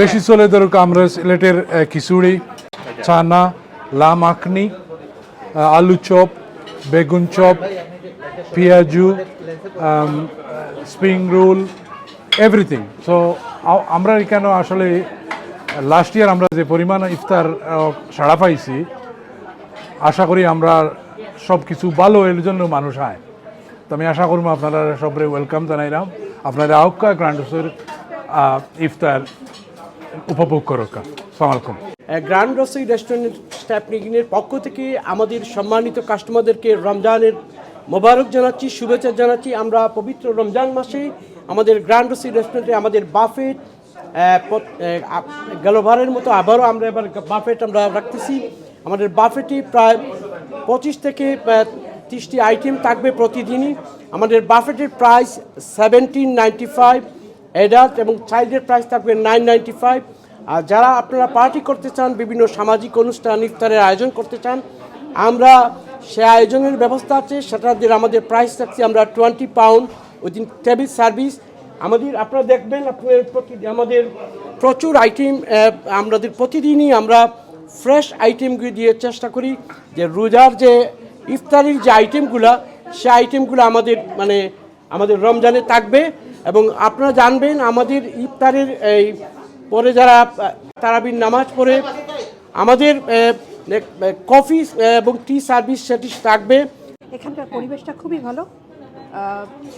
বেশি চলে ধরো আমরা সিলেটের খিচুড়ি ছানা লা মাখনি আহ, আলু চপ বেগুন চপ পেঁয়াজু স্প্রিং রোল এভরিথিং সো আমরা এখানে আসলে লাস্ট ইয়ার আমরা যে পরিমাণ ইফতার সাড়া পাইছি আশা করি আমরা সব কিছু ভালো এর জন্য মানুষ আয়। তো আমি আশা করব আপনারা সবরে ওয়েলকাম জানাইলাম। আপনারা আউকা গ্রান্ডসের ইফতার উপভোগ করুক সালামালাইকুম গ্র্যান্ড রসই রেস্টুরেন্ট স্টাফ নিগিনের পক্ষ থেকে আমাদের সম্মানিত কাস্টমারদেরকে রমজানের মোবারক জানাচ্ছি, শুভেচ্ছা জানাচ্ছি। আমরা পবিত্র রমজান মাসে আমাদের গ্র্যান্ড রসি রেস্টুরেন্টে আমাদের বাফেট গেলবারের মতো আবারও আমরা এবার বাফেট আমরা রাখতেছি। আমাদের বাফেটে প্রায় পঁচিশ থেকে তিরিশটি আইটেম থাকবে প্রতিদিনই। আমাদের বাফেটের price seventeen ninety five. Adult এবং চাইল্ডের প্রাইস থাকবে নাইন নাইনটি ফাইভ আর যারা আপনারা পার্টি করতে চান, বিভিন্ন সামাজিক অনুষ্ঠান, ইফতারের আয়োজন করতে চান, আমরা সে আয়োজনের ব্যবস্থা আছে। সেটাদের আমাদের প্রাইস রাখছি আমরা twenty pound within table service আমাদের, আপনারা দেখবেন, আপনাদের প্রতি আমাদের প্রচুর আইটেম আমাদের প্রতিদিনই আমরা ফ্রেশ আইটেমগুলি দিয়ে চেষ্টা করি যে রোজার যে ইফতারির যে আইটেমগুলো সে আইটেমগুলো আমাদের মানে আমাদের রমজানে থাকবে। এবং আপনারা জানবেন আমাদের ইফতারের এই পরে যারা তারাবির নামাজ পড়ে আমাদের কফি এবং টি সার্ভিস সেটি থাকবে। এখানকার পরিবেশটা খুবই ভালো।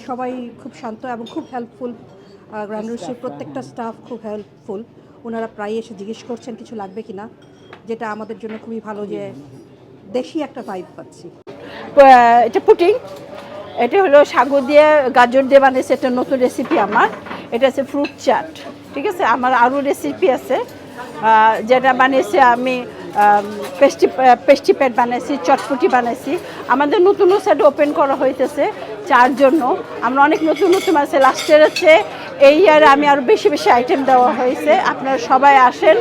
সবাই খুব শান্ত এবং খুব হেল্পফুল গ্র্যান্ড রুসির প্রত্যেকটা স্টাফ খুব হেল্পফুল ওনারা প্রায় এসে জিজ্ঞেস করছেন কিছু লাগবে কি না যেটা আমাদের জন্য খুবই ভালো যে দেশি একটা পাইপ পাচ্ছি। এটা পুটিং এটা হলো সাগর দিয়ে গাজর দিয়ে বানিয়েছে একটা নতুন রেসিপি আমার। এটা হচ্ছে ফ্রুট চাট ঠিক আছে? আমার আরও রেসিপি আছে যেটা বানিয়েছি আমি পেস্টি পেস্টি প্যাট বানাইছি, চটপটি বানাইছি। আমাদের নতুন সেট ওপেন করা হইতেছে চার জন্য। আমরা অনেক নতুন নতুন আছে। লাস্টের আছে এই ইয়ারে আমি আরও বেশি বেশি আইটেম দেওয়া হয়েছে। আপনারা সবাই আসেন।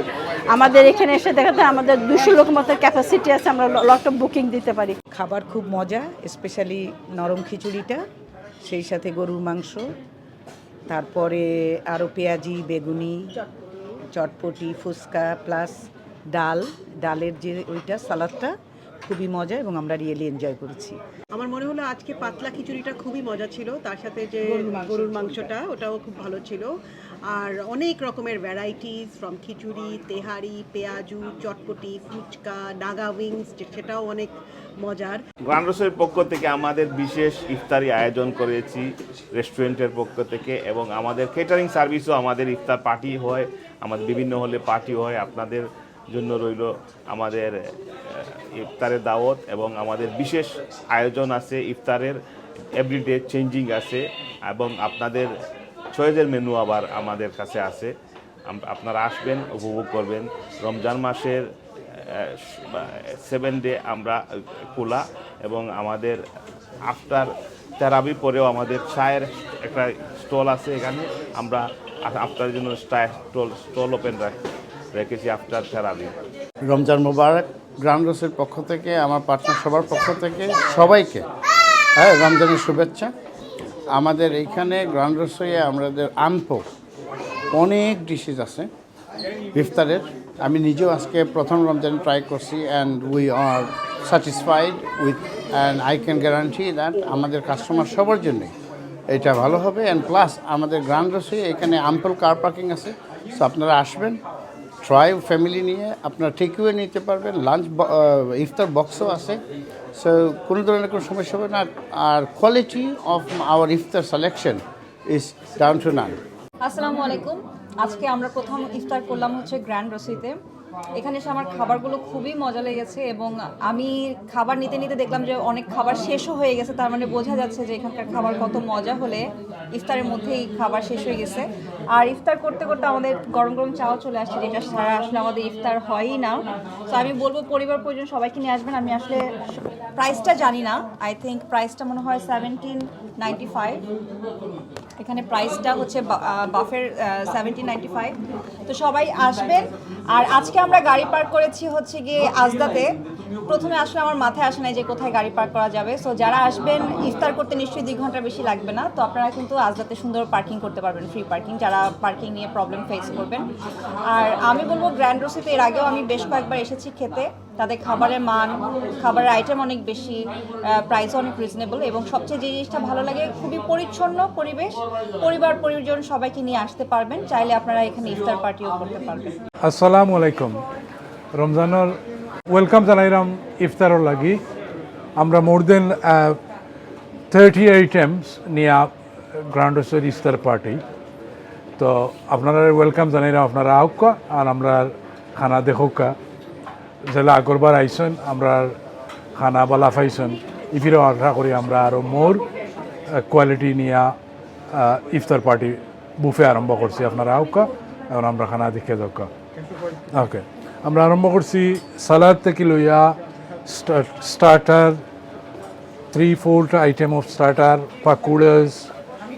আমাদের এখানে এসে দেখাতে আমাদের দুশো লোক মতো ক্যাপাসিটি আছে। আমরা লট অফ বুকিং দিতে পারি। খাবার খুব মজা স্পেশালি নরম খিচুড়িটা সেই সাথে গরুর মাংস তারপরে আরও পেঁয়াজি বেগুনি চটপটি ফুচকা প্লাস ডাল ডালের যে ওইটা সালাদটা খুবই মজা এবং আমরা রিয়েলি এনজয় করেছি। আমার মনে হলো আজকে পাতলা খিচুড়িটা খুবই মজা ছিল তার সাথে যে গরুর মাংসটা ওটাও খুব ভালো ছিল। আর অনেক রকমের ভ্যারাইটিস ফ্রম খিচুড়ি তেহারি পেঁয়াজু চটপটি ফুচকা নাগা উইংস সেটাও অনেক মজার। গ্রান্ডসের পক্ষ থেকে আমাদের বিশেষ ইফতারি আয়োজন করেছি রেস্টুরেন্টের পক্ষ থেকে এবং আমাদের কেটারিং সার্ভিসও আমাদের ইফতার পার্টি হয়, আমাদের বিভিন্ন হলে পার্টি হয়। আপনাদের জন্য রইল আমাদের ইফতারের দাওয়াত এবং আমাদের বিশেষ আয়োজন আছে ইফতারের। এভরিডে চেঞ্জিং আছে এবং আপনাদের চয়েসের মেনু আবার আমাদের কাছে আছে। আপনারা আসবেন, উপভোগ করবেন। রমজান মাসের সেভেন ডে আমরা খোলা এবং আমাদের আফটার তেরাবি পরেও আমাদের চায়ের একটা স্টল আছে এখানে। আমরা আফটার জন্য স্টল স্টল ওপেন রেখেছি আফটার থেরাপি। রমজান মোবারক গ্রান্ড রোসের পক্ষ থেকে, আমার পার্টনার সবার পক্ষ থেকে, সবাইকে হ্যাঁ রমজানের শুভেচ্ছা। আমাদের এইখানে গ্রান্ড রসইয়ে আমাদের আম্পো অনেক ডিশেস আছে, ইফতারের। আমি নিজেও আজকে প্রথম রমজান ট্রাই করছি and we are satisfied with and I can guarantee that আমাদের কাস্টমার সবার জন্যই এটা ভালো হবে অ্যান্ড প্লাস আমাদের গ্রান্ড রসই এখানে আম্পল কার পার্কিং আছে সো আপনারা আসবেন ট্রাই ফ্যামিলি নিয়ে, আপনারা টেকওয়ে নিতে পারবেন লাঞ্চ ইফতার বক্সও আছে সো কোনো ধরনের কোনো সমস্যা হবে না, আর quality of our iftar selection is down to none আসসালামু আলাইকুম। আজকে আমরা প্রথম ইফতার করলাম হচ্ছে গ্র্যান্ড রসিতে এখানে এসে আমার খাবারগুলো খুবই মজা লেগেছে এবং আমি খাবার নিতে নিতে দেখলাম যে অনেক খাবার শেষও হয়ে গেছে, তার মানে বোঝা যাচ্ছে যে এখানকার খাবার কত মজা হলে। ইফতারের মধ্যেই খাবার শেষ হয়ে গেছে। আর ইফতার করতে করতে আমাদের গরম গরম চাও চলে আসছে, যেটা সারা আসলে আমাদের ইফতার হয়ই না। তো আমি বলব পরিবার পরিজন সবাইকে নিয়ে আসবেন। আমি আসলে প্রাইসটা জানি না। আই থিঙ্ক প্রাইসটা মনে হয় সেভেন্টিন নাইনটি ফাইভ এখানে প্রাইসটা হচ্ছে বাফের সেভেন্টিন নাইনটি ফাইভ তো সবাই আসবেন। আর আজকে আমরা গাড়ি পার্ক করেছি হচ্ছে গিয়ে আজদাতে। প্রথমে আসলে আমার মাথায় আসে নাই যে কোথায় গাড়ি পার্ক করা যাবে। সো যারা আসবেন, ইফতার করতে নিশ্চয়ই দুই ঘণ্টা বেশি লাগবে না। তো আপনারা কিন্তু আজদাতে সুন্দর পার্কিং করতে পারবেন ফ্রি পার্কিং যারা পার্কিং নিয়ে প্রবলেম ফেস করবেন। আর আমি বলব গ্র্যান্ড রোসিতে এর আগেও আমি বেশ কয়েকবার এসেছি খেতে। তাদের খাবারের মান, খাবারের আইটেম অনেক বেশি প্রাইস অনেক রিজনেবল এবং সবচেয়ে যে জিনিসটা ভালো লাগে, খুবই পরিচ্ছন্ন পরিবেশ, পরিবার, পরিজন সবাইকে নিয়ে আসতে পারবেন। চাইলে আপনারা এখানে ইফতার পার্টিও করতে পারবেন। আসসালামু আলাইকুম। রমজানের ওয়েলকাম জানাইলাম ইফতারর লাগি আমরা মোর দেন থার্টি আইটেমস নিয়ে গ্রাউন্ড হাউসের ইফতার পার্টি তো আপনারা ওয়েলকাম জানাইলাম আপনারা আউকা আর আমরা খানা দেখোকা। যেলা আগরবার আইসন, আমরা খানা বালা পাইছেন ইফিরও আশা করি আমরা আরও মোর কোয়ালিটি নিয়ে ইফতার পার্টি বুফে আরম্ভ করছি। আপনারা আউকা এখন আমরা খানা দেখে যাওকা। ওকে, আমরা আরম্ভ করছি সালাদ থেকে লইয়া starter three fourth item of starter pakoras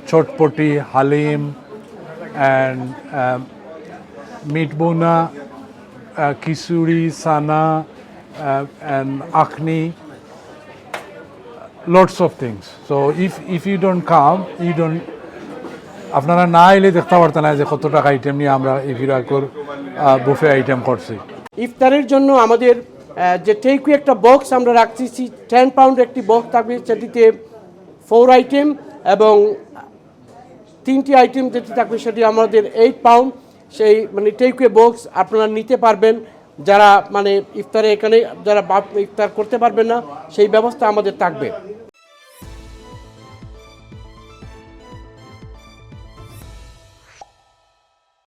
chotpoti haleem and meat bhuna khichuri Sana and akhni lots of things. So if if you don't come, you don't আপনারা না এলে দেখতে পারতেন না যে কত টাকা আইটেম নিয়ে আমরা এই বিরাকর বুফে আইটেম করছি ইফতারের জন্য আমাদের যে টেকু একটা বক্স আমরা রাখছি টেন পাউন্ড একটি বক্স থাকবে সেটিতে ফোর আইটেম এবং তিনটি আইটেম যেটি থাকবে সেটি আমাদের এইট পাউন্ড সেই মানে টেকওয়ে বক্স আপনারা নিতে পারবেন। যারা মানে ইফতারে এখানে, যারা ইফতার করতে পারবেন না, সেই ব্যবস্থা আমাদের থাকবে।